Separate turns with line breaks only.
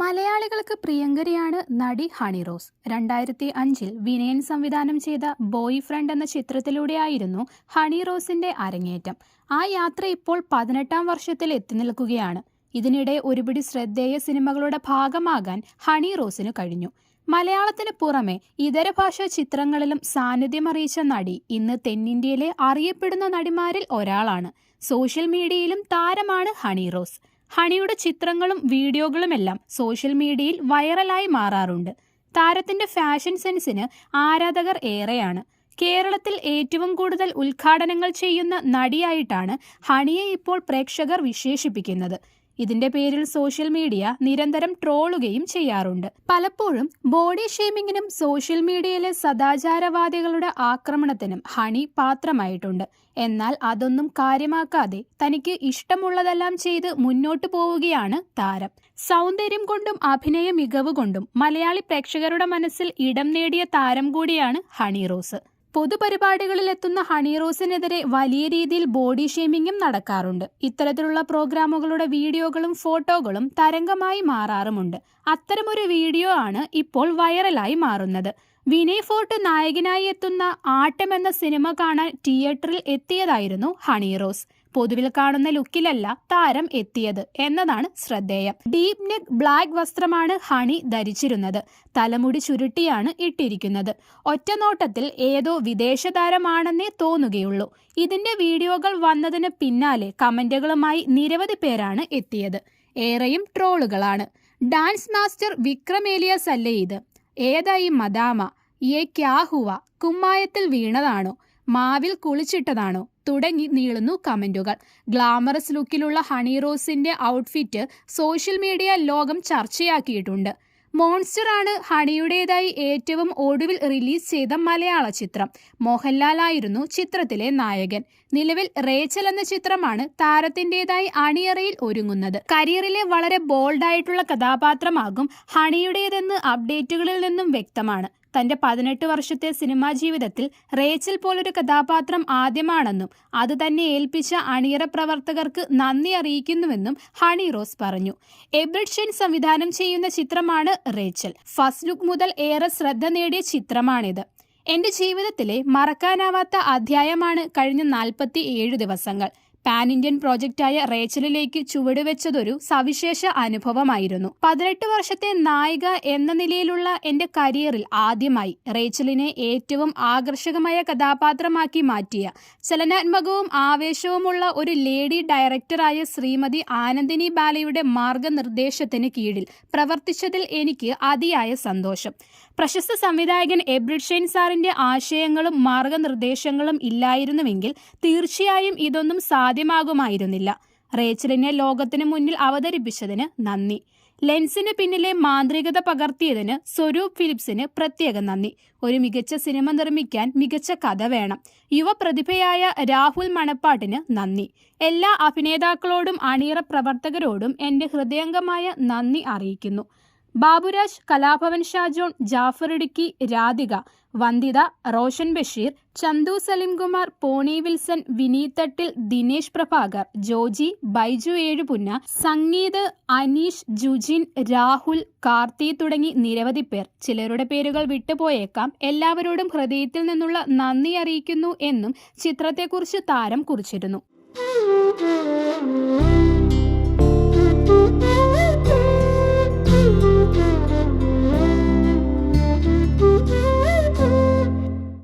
മലയാളികൾക്ക് പ്രിയങ്കരിയാണ് നടി ഹണി റോസ്. രണ്ടായിരത്തി അഞ്ചിൽ വിനയൻ സംവിധാനം ചെയ്ത ബോയ് ഫ്രണ്ട് എന്ന ചിത്രത്തിലൂടെയായിരുന്നു ഹണി റോസിന്റെ അരങ്ങേറ്റം. ആ യാത്ര ഇപ്പോൾ പതിനെട്ടാം വർഷത്തിൽ എത്തി നിൽക്കുകയാണ്. ഇതിനിടെ ഒരുപിടി ശ്രദ്ധേയ സിനിമകളുടെ ഭാഗമാകാൻ ഹണി റോസിന് കഴിഞ്ഞു. മലയാളത്തിന് പുറമെ ഇതര ഭാഷാ ചിത്രങ്ങളിലും സാന്നിധ്യമറിയിച്ച നടി ഇന്ന് തെന്നിന്ത്യയിലെ അറിയപ്പെടുന്ന നടിമാരിൽ ഒരാളാണ്. സോഷ്യൽ മീഡിയയിലും താരമാണ് ഹണി റോസ്. ഹണിയുടെ ചിത്രങ്ങളും വീഡിയോകളുമെല്ലാം സോഷ്യൽ മീഡിയയിൽ വൈറലായി മാറാറുണ്ട്. താരത്തിന്റെ ഫാഷൻ സെൻസിന് ആരാധകർ ഏറെയാണ്. കേരളത്തിൽ ഏറ്റവും കൂടുതൽ ഉദ്ഘാടനങ്ങൾ ചെയ്യുന്ന നടിയായിട്ടാണ് ഹണിയെ ഇപ്പോൾ പ്രേക്ഷകർ വിശേഷിപ്പിക്കുന്നത്. ഇതിന്റെ പേരിൽ സോഷ്യൽ മീഡിയ നിരന്തരം ട്രോളുകയും ചെയ്യാറുണ്ട്. പലപ്പോഴും ബോഡി ഷേമിങ്ങിനും സോഷ്യൽ മീഡിയയിലെ സദാചാരവാദികളുടെ ആക്രമണത്തിനും ഹണി പാത്രമായിട്ടുണ്ട്. എന്നാൽ അതൊന്നും കാര്യമാക്കാതെ തനിക്ക് ഇഷ്ടമുള്ളതെല്ലാം ചെയ്ത് മുന്നോട്ടു പോവുകയാണ് താരം. സൗന്ദര്യം കൊണ്ടും അഭിനയ മികവ് കൊണ്ടും മലയാളി പ്രേക്ഷകരുടെ മനസ്സിൽ ഇടം നേടിയ താരം കൂടിയാണ് ഹണി റോസ്. പൊതുപരിപാടികളിൽ എത്തുന്ന ഹണി റോസിനെതിരെ വലിയ രീതിയിൽ ബോഡി ഷേമിങ്ങും നടക്കാറുണ്ട്. ഇത്തരത്തിലുള്ള പ്രോഗ്രാമുകളുടെ വീഡിയോകളും ഫോട്ടോകളും തരംഗമായി മാറാറുമുണ്ട്. അത്തരമൊരു വീഡിയോ ആണ് ഇപ്പോൾ വൈറലായി മാറുന്നത്. വിനയ് ഫോർട്ട് നായകനായി എത്തുന്ന ആട്ടം എന്ന സിനിമ കാണാൻ തിയേറ്ററിൽ എത്തിയതായിരുന്നു ഹണി റോസ്. പൊതുവിൽ കാണുന്ന ലുക്കിലല്ല താരം എത്തിയത് എന്നതാണ് ശ്രദ്ധേയം. ഡീപ് നെക്ക് ബ്ലാക്ക് വസ്ത്രമാണ് ഹണി ധരിച്ചിരുന്നത്. തലമുടി ചുരുട്ടിയാണ് ഇട്ടിരിക്കുന്നത്. ഒറ്റനോട്ടത്തിൽ ഏതോ വിദേശ താരമാണെന്നേ തോന്നുകയുള്ളൂ. ഇതിന്റെ വീഡിയോകൾ വന്നതിന് പിന്നാലെ കമന്റുകളുമായി നിരവധി പേരാണ് എത്തിയത്. ഏറെയും ട്രോളുകളാണ്. ഡാൻസ് മാസ്റ്റർ വിക്രം ഏലിയാസ് അല്ലേ ഇത്? ഏതായി മദാമ? യേ ക്യാ ഹുവ? കുമ്മായത്തിൽ വീണതാണോ? മാവിൽ കുളിച്ചിട്ടതാണോ? തുടങ്ങി നീളുന്നു കമന്റുകൾ. ഗ്ലാമറസ് ലുക്കിലുള്ള ഹണി റോസിന്റെ ഔട്ട്ഫിറ്റ് സോഷ്യൽ മീഡിയ ലോകം ചർച്ചയാക്കിയിട്ടുണ്ട്. മോൺസ്റ്റർ ആണ് ഹണിയുടേതായി ഏറ്റവും ഒടുവിൽ റിലീസ് ചെയ്ത മലയാള ചിത്രം. മോഹൻലാൽ ആയിരുന്നു ചിത്രത്തിലെ നായകൻ. നിലവിൽ റേച്ചൽ എന്ന ചിത്രമാണ് താരത്തിന്റെതായി അണിയറയിൽ ഒരുങ്ങുന്നത്. കരിയറിലെ വളരെ ബോൾഡായിട്ടുള്ള കഥാപാത്രമാകും ഹണിയുടേതെന്ന് അപ്ഡേറ്റുകളിൽ നിന്നും വ്യക്തമാണ്. തന്റെ പതിനെട്ട് വർഷത്തെ സിനിമാ ജീവിതത്തിൽ റേച്ചൽ പോലൊരു കഥാപാത്രം ആദ്യമാണെന്നും അത് തന്നെ ഏൽപ്പിച്ച അണിയറ പ്രവർത്തകർക്ക് നന്ദി അറിയിക്കുന്നുവെന്നും ഹണി റോസ് പറഞ്ഞു. എബ്രിഡ് സംവിധാനം ചെയ്യുന്ന ചിത്രമാണ് റേച്ചൽ. ഫസ്റ്റ് ലുക്ക് മുതൽ ഏറെ ശ്രദ്ധ നേടിയ ചിത്രമാണിത്. എന്റെ ജീവിതത്തിലെ മറക്കാനാവാത്ത അധ്യായമാണ് കഴിഞ്ഞ നാൽപ്പത്തി ഏഴ് ദിവസങ്ങൾ. പാൻ ഇന്ത്യൻ പ്രോജക്റ്റായ റേച്ചലിലേക്ക് ചുവടുവെച്ചതൊരു സവിശേഷ അനുഭവമായിരുന്നു. പതിനെട്ട് വർഷത്തെ നായിക എന്ന നിലയിലുള്ള എന്റെ കരിയറിൽ ആദ്യമായി റേച്ചലിനെ ഏറ്റവും ആകർഷകമായ കഥാപാത്രമാക്കി മാറ്റിയ ചലനാത്മകവും ആവേശവുമുള്ള ഒരു ലേഡി ഡയറക്ടറായ ശ്രീമതി ആനന്ദിനി ബാലയുടെ മാർഗനിർദ്ദേശത്തിന് കീഴിൽ പ്രവർത്തിച്ചതിൽ എനിക്ക് അതിയായ സന്തോഷം. പ്രശസ്ത സംവിധായകൻ എബ്രിഡ് ഷെയ്ൻ സാറിന്റെ ആശയങ്ങളും മാർഗനിർദ്ദേശങ്ങളും ഇല്ലായിരുന്നുവെങ്കിൽ തീർച്ചയായും ഇതൊന്നും സാധ്യമാകുമായിരുന്നില്ല. റേച്ചലിനെ ലോകത്തിന് മുന്നിൽ അവതരിപ്പിച്ചതിന് നന്ദി. ലെൻസിന് പിന്നിലെ മാന്ത്രികത പകർത്തിയതിന് സ്വരൂപ് ഫിലിപ്സിന് പ്രത്യേക നന്ദി. ഒരു മികച്ച സിനിമ നിർമ്മിക്കാൻ മികച്ച കഥ വേണം. യുവ പ്രതിഭയായ രാഹുൽ മണപ്പാട്ടിന് നന്ദി. എല്ലാ അഭിനേതാക്കളോടും അണിയറ പ്രവർത്തകരോടും എന്റെ ഹൃദയംഗമായ നന്ദി അറിയിക്കുന്നു. ബാബുരാജ് കലാഭവൻ ഷാജോൺ ജാഫർ ഇടുക്കി രാധിക വന്ദിത റോഷൻ ബഷീർ ചന്തു സലിംകുമാർ പോണി വിൽസൺ വിനീതട്ടിൽ ദിനേശ് പ്രഭാകർ ജോജി ബൈജു ഏഴുപുന്ന സംഗീത് അനീഷ് ജുജിൻ രാഹുൽ കാർത്തി തുടങ്ങി നിരവധി പേർ. ചിലരുടെ പേരുകൾ വിട്ടുപോയേക്കാം. എല്ലാവരോടും ഹൃദയത്തിൽ നിന്നുള്ള നന്ദി അറിയിക്കുന്നു എന്നും ചിത്രത്തെക്കുറിച്ച് താരം കുറിച്ചിരുന്നു.